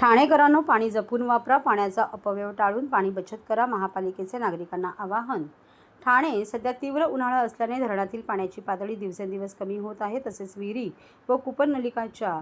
ठाणेकरांनो पाणी जपून वापरा पाण्याचा अपव्यय टाळून पाणी बचत करा महापालिकेचे नागरिकांना आवाहन. ठाणे सध्या तीव्र उन्हाळा असल्याने धरणातील पाण्याची पातळी दिवसेंदिवस कमी होत आहे तसेच विहिरी व कुपननलिकाच्या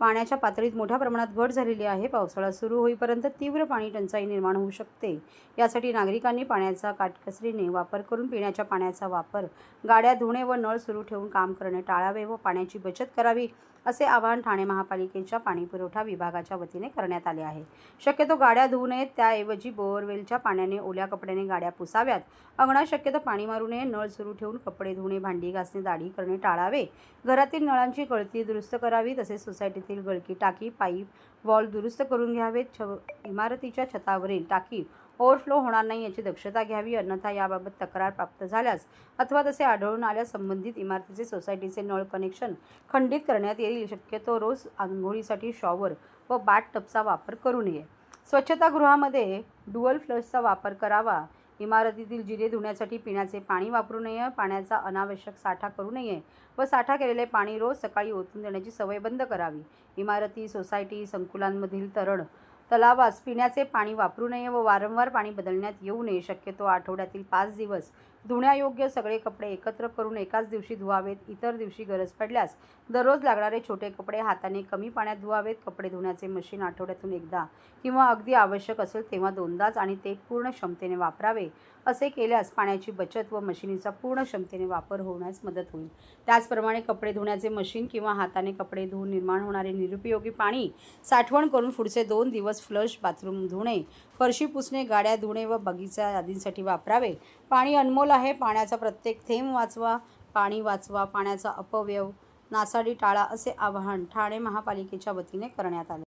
पाण्याच्या पातळीत मोठ्या प्रमाणात घट झालेली आहे. पावसाळा सुरू होईपर्यंत तीव्र पाणी टंचाई निर्माण होऊ शकते. यासाठी नागरिकांनी पाण्याचा काटकसरीने वापर करून पिण्याच्या पाण्याचा वापर गाड्या धुणे व नळ सुरू ठेवून काम करणे टाळावे व पाण्याची बचत करावी असे आवाहन ठाणे महापालिकेच्या पाणीपुरवठा विभागाच्या वतीने करण्यात आले आहे. शक्यतो गाड्या धुवू नयेत त्याऐवजी बोअरवेलच्या पाण्याने ओल्या कपड्याने गाड्या पुसाव्यात. अंगणात शक्यतो पाणी मारू नये नळ सुरू ठेवून कपडे धुणे भांडी घासणे दाढी करणे टाळावे. घरातील नळांची गळती दुरुस्त करावी तसेच इमारतीतील गळकी टाकी पाईप वॉल दुरुस्त करून घ्यावेत. छ इमारतीच्या छतावरील टाकी ओव्हरफ्लो होणार नाही याची दक्षता घ्यावी. अन्यथा याबाबत तक्रार प्राप्त झाल्यास अथवा तसे आढळून आल्यास संबंधित इमारतीचे सोसायटीचे नळ कनेक्शन खंडित करण्यात येईल. शक्यतो रोज आंघोळीसाठी शॉवर व बाट टबचा वापर करू नये. स्वच्छतागृहामध्ये डुअल फ्लशचा वापर करावा. इमारतीतील जिरे धुण्यासाठी पिण्याचे पाणी वापरू नये पाण्याचा अनावश्यक साठा करू नये व साठा केलेले पाणी रोज सकाळी ओतून देण्याची सवय बंद करावी. इमारती सोसायटी संकुलांमधील तरण तलावास पिण्याचे पाणी वापरू नये व वारंवार पाणी बदलण्यात येऊ नये. शक्यतो आठवड्यातील पाच दिवस धुण्यायोग्य सगळे कपडे एकत्र करून एकाच दिवशी धुवावेत इतर दिवशी गरज पडल्यास दररोज लागणारे छोटे कपडे हाताने कमी पाण्यात धुवावेत. कपडे धुण्याचे मशीन आठवड्यातून एकदा किंवा अगदी आवश्यक असेल तेव्हा दोनदाच आणि ते पूर्ण क्षमतेने वापरावे. असे केल्यास पाण्याची बचत व मशिनीचा पूर्ण क्षमतेने वापर होण्यास मदत होईल. त्याचप्रमाणे कपडे धुण्याचे मशीन किंवा हाताने कपडे धुवून निर्माण होणारे निरुपयोगी पाणी साठवण करून पुढचे दोन दिवस फ्लश बाथरूम धुणे फरशी पुसणे गाड्या धुणे व बगीचा आदींसाठी वापरावे. पाणी अनमोल आहे पाण्याचा प्रत्येक थेंब वाचवा. पाणी वाचवा पाण्याचा अपव्यव नासाडी टाळा असे आवाहन ठाणे महापालिकेच्या वतीने करण्यात आले.